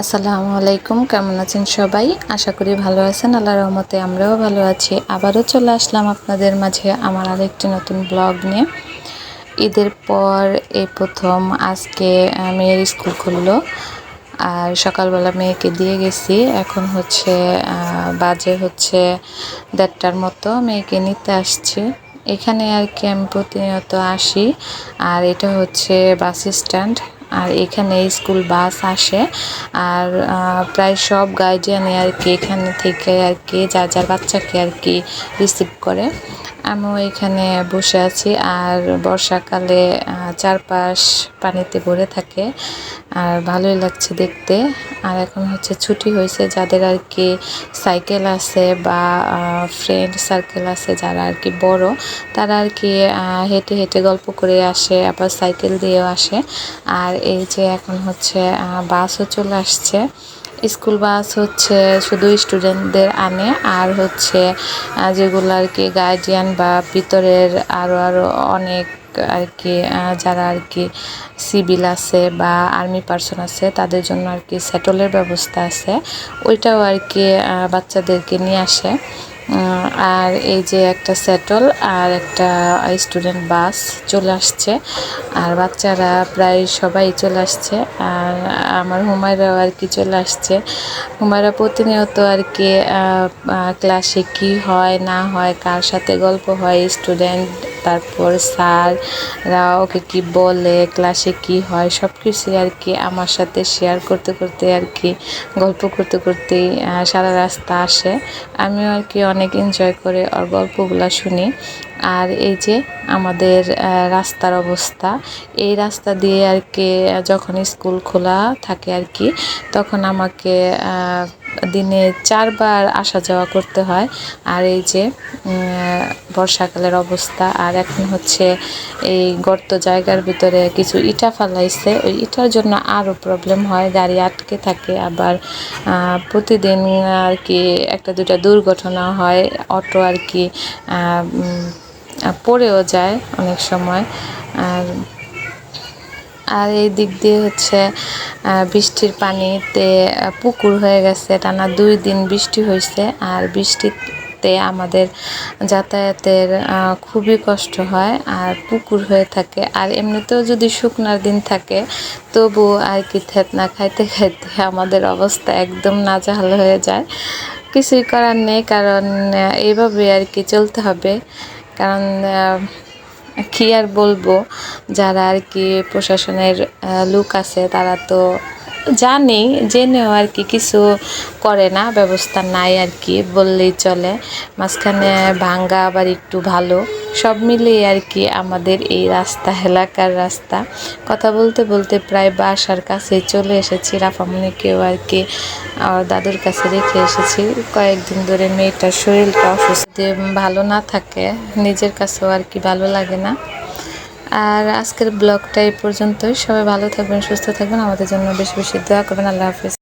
আসসালামু আলাইকুম, কেমন আছেন সবাই? আশা করি ভালো আছেন আল্লাহ রহমতে আমরাও ভালো আছি। আবারও চলে আসলাম আপনাদের মাঝে আমার আরেকটি নতুন ব্লগ নিয়ে। ঈদের পর এই প্রথম আজকে মেয়ের স্কুল খুললো। আর সকালবেলা মেয়েকে দিয়ে গেছি। এখন হচ্ছে বাজে হচ্ছে দেড়টার মতো। মেয়েকে নিতে আসছি। এখানে আর কি আমি প্রতিনিয়ত আসি। আর এটা হচ্ছে বাস স্ট্যান্ড। আর এখানে স্কুল বাস আসে। আর প্রায় সব গার্জিয়ানে আর কি এখানে থেকে আর কি, যার যার বাচ্চাকে আর কি রিসিভ করে। আমিও এখানে বসে আছি। আর বর্ষাকালে চারপাশ পানিতে ভরে থাকে। আর ভালোই লাগছে দেখতে। আর এখন হচ্ছে ছুটি হয়েছে, যাদের আর কি সাইকেল আছে বা ফ্রেন্ড সার্কেল আছে যারা আর কি বড়, তারা আর কি হেঁটে হেঁটে গল্প করে আসে, আবার সাইকেল দিয়েও আসে। আর এই যে এখন হচ্ছে বাসও চলে আসছে। স্কুল বাস হচ্ছে শুধু স্টুডেন্টদের আনে, আর হচ্ছে যেগুলো আর কি গার্জিয়ান বা ভিতরের আরও আরও অনেক আর কি যারা আর কি সিভিল আছে বা আর্মি পার্সন আছে, তাদের জন্য আর কি সেটলের ব্যবস্থা আছে। ওইটাও আর কি বাচ্চাদেরকে নিয়ে আসে। আর এই যে একটা সেটল আর একটা স্টুডেন্ট বাস চলে আসছে। আর বাচ্চারা প্রায় সবাই চলে আসছে। আর আমার হুমায়রাও আর কি চলে আসছে। হুমায়রা প্রতিনিয়ত আর কি ক্লাসে কি হয়, না হয়, কার সাথে গল্প হয় স্টুডেন্ট তারপর স্যাররা ওকে কি বলে ক্লাসে কি হয় সব কিছু আর কি আমার সাথে শেয়ার করতে করতে আর কি গল্প করতে করতেই সারা রাস্তা আসে। আমিও আর কি অনেক এনজয় করে ওর গল্পগুলো শুনি। আর এই যে আমাদের রাস্তার অবস্থা। এই রাস্তা দিয়ে আর কি যখন স্কুল খোলা থাকে আর কি, তখন আমাকে দিনে চারবার আসা যাওয়া করতে হয়। আর এই যে বর্ষাকালের অবস্থা, আর এখন হচ্ছে এই গর্ত জায়গার ভিতরে কিছু ইটা ফালাইছে। ওই ইটার জন্য আরও প্রবলেম হয়, গাড়ি আটকে থাকে। আবার প্রতিদিন আর কি একটা দুটা দুর্ঘটনা হয়, অটো আর কি পড়েও যায় অনেক সময়। আর আর এই দিক দিয়ে হচ্ছে বৃষ্টির পানিতে পুকুর হয়ে গেছে, টানা দুই দিন বৃষ্টি হয়েছে আর বৃষ্টিতে আমাদের যাতায়াতের খুবই কষ্ট হয়। আর পুকুর হয়ে থাকে। আর এমনিতেও যদি শুকনার দিন থাকে তবু আর কি থেতনা খাইতে খাইতে আমাদের অবস্থা একদম নাজেহাল হয়ে যায়। কিছুই করার নেই, কারণ এইভাবে আর কি চলতে হবে। কারণ কী আর বলব? যারা আর কি প্রশাসনের লোক আছে, তারা তো জানি জেনেও আর কি কিছু করে না, ব্যবস্থা নাই আর কি, বললেই চলে। মাঝখানে ভাঙ্গা আবার একটু ভালো। সব মিলিয়ে আর কি আমাদের এই রাস্তা, এলাকার রাস্তা। কথা বলতে বলতে প্রায় বাসার কাছে চলে এসেছি। রাফামনিকেও আর কি দাদুর কাছে রেখে এসেছি। কয়েকদিন ধরে মেয়েটার শরীরটা অসুস্থ। ভালো না থাকে, নিজের কাছেও আর কি ভালো লাগে না। আর আজকের ব্লগটা এই পর্যন্তই। সবাই ভালো থাকবেন, সুস্থ থাকবেন। আমাদের জন্য বেশি বেশি দোয়া করবেন। আল্লাহ হাফিজ।